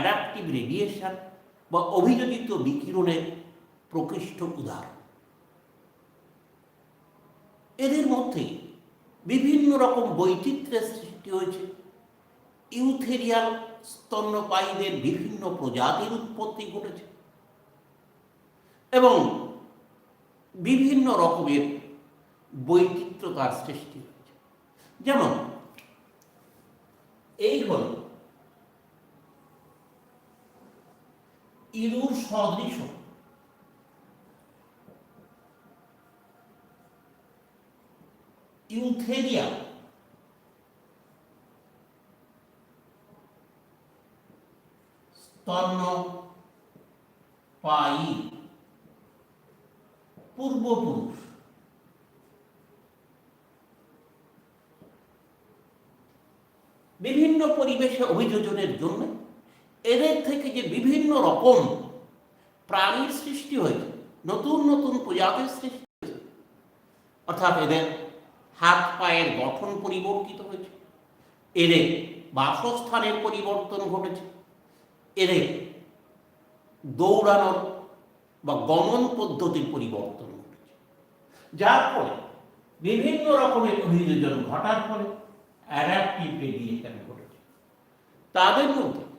Adaptive radiation বা অভিযোজিত বিকিরণের প্রকৃষ্ট উদাহরণ। এদের মধ্যে বিভিন্ন রকম বৈচিত্র্যের সৃষ্টি হয়েছে। ইউথেরিয়াল স্তন্যপায়ীদের বিভিন্ন প্রজাতির উৎপত্তি ঘটেছে এবং বিভিন্ন রকমের বৈচিত্র্যতার সৃষ্টি হয়েছে। যেমন, এই হল ইঁদুর সদৃশ। ইউথেরিয়া। স্তন্য পাই পূর্বপুরুষ। বিভিন্ন পরিবেশে অভিযোজনের জন্য এদের থেকে যে বিভিন্ন রকম প্রাণীর সৃষ্টি হয়েছে, নতুন নতুন প্রজাতির সৃষ্টি হয়েছে, অর্থাৎ এদের হাত পায়ের গঠন পরিবর্তিত হয়েছে, এদের বাসস্থানের পরিবর্তন ঘটেছে, এদের দৌড়ানোর বা গমন পদ্ধতির পরিবর্তন ঘটেছে। যার ফলে বিভিন্ন রকমের অভিযোজন ঘটার ফলে অ্যাডাপটিভ রেডিয়েশন ঘটেছে। তাদের মধ্যে